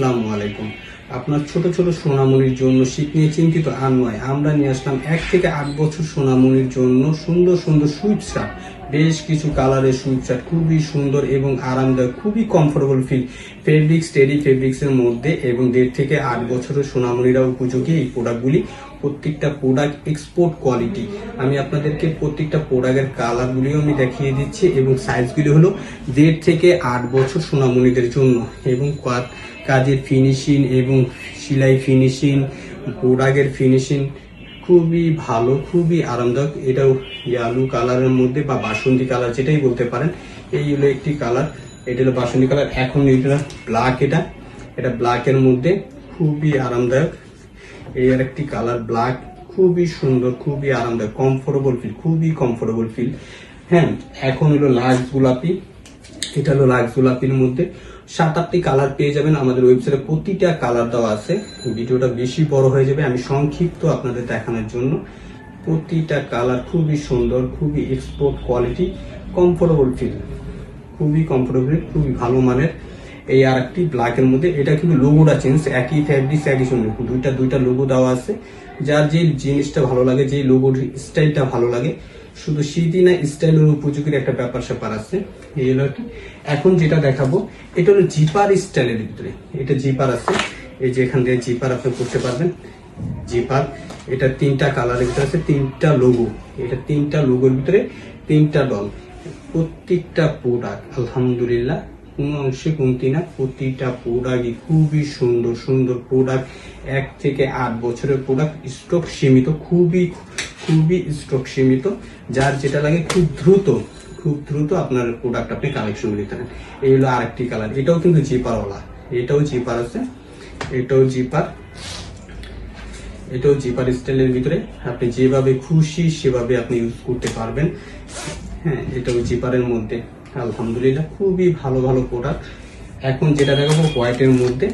আসসালামু আলাইকুম। আপনার ছোট ছোট সোনামণির জন্য শীত নিয়ে চিন্তিত আর নয় আমরা নিয়ে আসলাম এক থেকে আট বছর সোনামণির জন্য সুন্দর সুন্দর সুইট শার্ট। বেশ কিছু কালারের সুইট শার্ট, খুবই সুন্দর এবং আরামদায়ক, খুবই কমফোর্টেবল ফিল ফেব্রিক্স টেডি ফেব্রিক্সের মধ্যে এবং দেড় থেকে আট বছরের সোনামণিরা উপযোগী এই প্রোডাক্টগুলি প্রত্যেকটা প্রোডাক্ট এক্সপোর্ট কোয়ালিটি আমি আপনাদেরকে প্রত্যেকটা প্রোডাক্টের কালারগুলিও আমি দেখিয়ে দিচ্ছি এবং সাইজগুলি হলো দেড় থেকে আট বছর সোনামণিদের জন্য এবং কাজের ফিনিশিং এবং সেলাই ফিনিশিং প্রোডাক্টের ফিনিশিং খুবই ভালো, খুবই আরামদায়ক। এটাও ইয়ালু কালারের মধ্যে বা বাসন্তী কালার যেটাই বলতে পারেন, এই হলো একটি কালার এটা হলো বাসন্তী কালার এখন এটা ব্ল্যাক এটা। এটা ব্ল্যাকের মধ্যে খুবই আরামদায়ক। এই আর একটি কালার ব্ল্যাক খুবই সুন্দর, খুবই আরামদায়ক। কমফোর্টেবল ফিল খুবই কমফোর্টেবল ফিল হ্যাঁ এখন হলো লাক্স গোলাপি। এটা হলো লাক্স গোলাপির মধ্যে। সাত আটটি কালার পেয়ে যাবেন। আমাদের ওয়েবসাইটে প্রতিটা কালার দেওয়া আছে। ভিডিওটা বেশি বড় হয়ে যাবে। আমি সংক্ষিপ্ত আপনাদের দেখানোর জন্য। প্রতিটা কালার খুবই সুন্দর, খুবই এক্সপোর্ট কোয়ালিটি কমফোর্টেবল ফিল খুবই কমফোর্টেবল খুবই ভালো মানের। এই আর একটি ব্ল্যাকের মধ্যে। এটা কিন্তু লোগোটা চেঞ্জ একই ফ্যাব্রিক্স একই সুন্দর দুইটা দুইটা লোগো দেওয়া আছে। যার যে জিনিসটা ভালো লাগে, যে লোগোর স্টাইলটা ভালো লাগে, শুধু শীতই না স্টাইলের উপযোগীর একটা ব্যাপার স্যাপার আছে। এই হলো। এখন যেটা দেখাবো, এটা হলো জিপার স্টাইলের ভিতরে। এটা জিপার আছে। এই যে এখান দিয়ে জিপার আপনি করতে পারবেন। জিপার এটা তিনটা কালারের ভিতরে আছে, তিনটা লোগো এটা তিনটা লোগোর ভিতরে তিনটা ডল প্রত্যেকটা প্রোডাক্ট আলহামদুলিল্লাহ কোনো অংশে কমতি না, প্রতিটা প্রোডাক্টই খুবই সুন্দর সুন্দর প্রোডাক্ট এক থেকে আট বছরের প্রোডাক্ট স্টক সীমিত, খুবই খুবই স্টক সীমিত। যার যেটা লাগে খুব দ্রুত খুব দ্রুত আপনার প্রোডাক্ট আপনি কালেকশন নিতে পারেন। এই হলো আরেকটি কালার এটাও কিন্তু জিপারওয়ালা এটাও জিপার আছে। এটাও জিপার এটাও জিপার স্টাইলের ভিতরে আপনি যেভাবে খুশি সেভাবে আপনি ইউজ করতে পারবেন। হ্যাঁ এটাও জিপারের মধ্যে। আলহামদুলিল্লাহ, খুবই ভালো ভালো প্রোডাক্ট এখন যেটা দেখাবো হোয়াইটের মধ্যে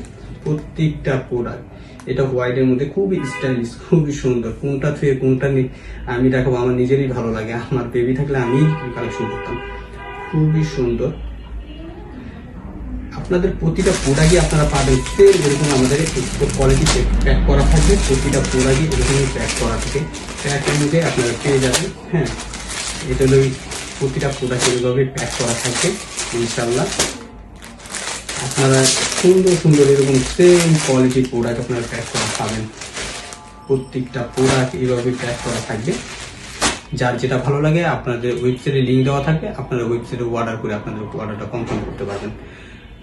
প্রত্যেকটা প্রোডাক্ট এটা হোয়াইটের মধ্যে খুবই স্টাইলিশ খুবই সুন্দর। কোনটা থুয়ে কোনটা নিয়ে আমি দেখাবো। আমার নিজেরই ভালো লাগে। আমার বেবি থাকলে আমি কালেকশন করতাম। খুবই সুন্দর। আপনাদের প্রতিটা প্রোডাক্টই আপনারা পাবেন। সেম এরকম আমাদের কোয়ালিটি প্যাক করা থাকবে, প্রতিটা প্রোডাক্টই এরকমই প্যাক করা থাকে। প্যাক অনুযায়ী আপনারা পেয়ে যাবেন। হ্যাঁ এটা হলো প্রতিটা প্রোডাক্ট এরকমভাবে প্যাক করা থাকবে ইনশাল্লাহ আপনারা সুন্দর সুন্দর এরকম সেম কোয়ালিটির প্রোডাক্ট আপনারা প্যাক করা পাবেন। প্রত্যেকটা প্রোডাক্ট এইভাবে প্যাক করা থাকবে। যার যেটা ভালো লাগে আপনাদের ওয়েবসাইটে লিঙ্ক দেওয়া থাকবে আপনারা ওয়েবসাইটে অর্ডার করে আপনাদের অর্ডারটা কনফার্ম করতে পারবেন।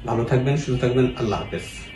ভালো থাকবেন, সুস্থ থাকবেন, আল্লাহ হাফেজ।